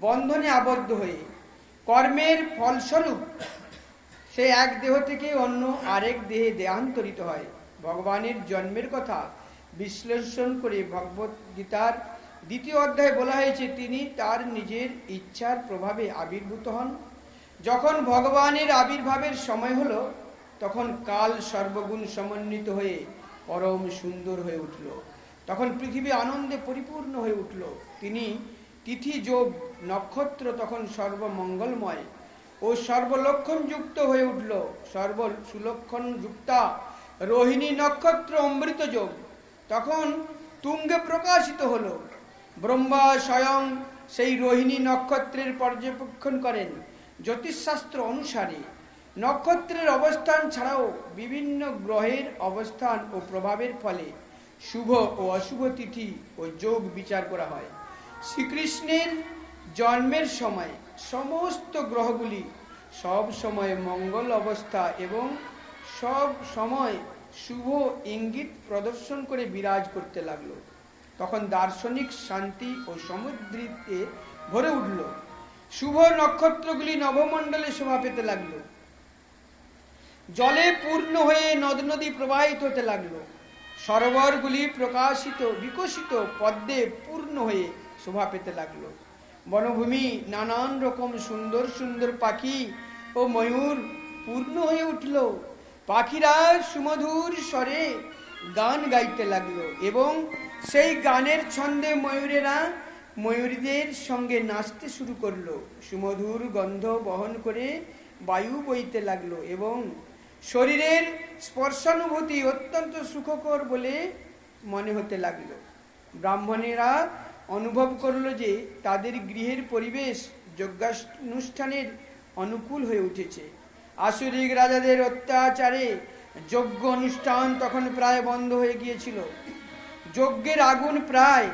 বন্ধনে আবদ্ধ হয়ে। কর্মের ফলস্বরূপ সে এক দেহ থেকে অন্য আরেক দেহে দেহান্তরিত হয়। ভগবানের জন্মের কথা বিশ্লেষণ করে ভগবত গীতার দ্বিতীয় অধ্যায়ে বলা হয়েছে, তিনি তার নিজের ইচ্ছার প্রভাবে আবির্ভূত হন। যখন ভগবানের আবির্ভাবের সময় হল, তখন কাল সর্বগুণ সমন্বিত হয়ে পরম সুন্দর হয়ে উঠল। তখন পৃথিবী আনন্দে পরিপূর্ণ হয়ে উঠল। তিনি তিথি যোগ নক্ষত্র তখন সর্বমঙ্গলময় ও সর্বলক্ষণ যুক্ত হয়ে উঠল। সর্ব সুলক্ষণ যুক্তা, রোহিণী নক্ষত্র অমৃত যোগ। তখন তুঙ্গে প্রকাশিত হলো। ব্রহ্মা স্বয়ং সেই রোহিণী নক্ষত্রের পর্যবেক্ষণ করেন জ্যোতিষশাস্ত্র অনুসারে। নক্ষত্রের অবস্থান ছাড়াও বিভিন্ন গ্রহের অবস্থান ও প্রভাবের ফলে শুভ ও অশুভ তিথি ও যোগ বিচার করা হয়। শ্রীকৃষ্ণের জন্মের সময় সমস্ত গ্রহগুলি সব সময় মঙ্গল অবস্থা এবং সব সময় শুভ ইঙ্গিত প্রদর্শন করে বিরাজ করতে লাগল। তখন দার্শনিক শান্তি ও সমুদ্রিতে ভরে উঠল। শুভ নক্ষত্রগুলি নবমণ্ডলে শোভা পেতে লাগল। জলে পূর্ণ হয়ে নদ নদী প্রবাহিত হতে লাগল। সরোবরগুলি প্রকাশিত, বিকশিত পদ্মে পূর্ণ হয়ে শোভা পেতে লাগল। বনভূমি নানান রকম সুন্দর সুন্দর পাখি ও ময়ূর পূর্ণ হয়ে উঠল। পাখিরা সুমধুর স্বরে গান গাইতে লাগল এবং সেই গানের ছন্দে ময়ূরেরা ময়ূরীদের সঙ্গে নাচতে শুরু করল। সুমধুর গন্ধ বহন করে বায়ু বইতে লাগল এবং শরীরের স্পর্শানুভূতি অত্যন্ত সুখকর বলে মনে হতে লাগল। ব্রাহ্মণেরা অনুভব করল যে তাদের গৃহের পরিবেশ যজ্ঞানুষ্ঠানের অনুকূল হয়ে উঠেছে। আসুরিক রাজাদের অত্যাচারে যজ্ঞ অনুষ্ঠান তখন প্রায় বন্ধ হয়ে গিয়েছিল। যজ্ঞের আগুন প্রায়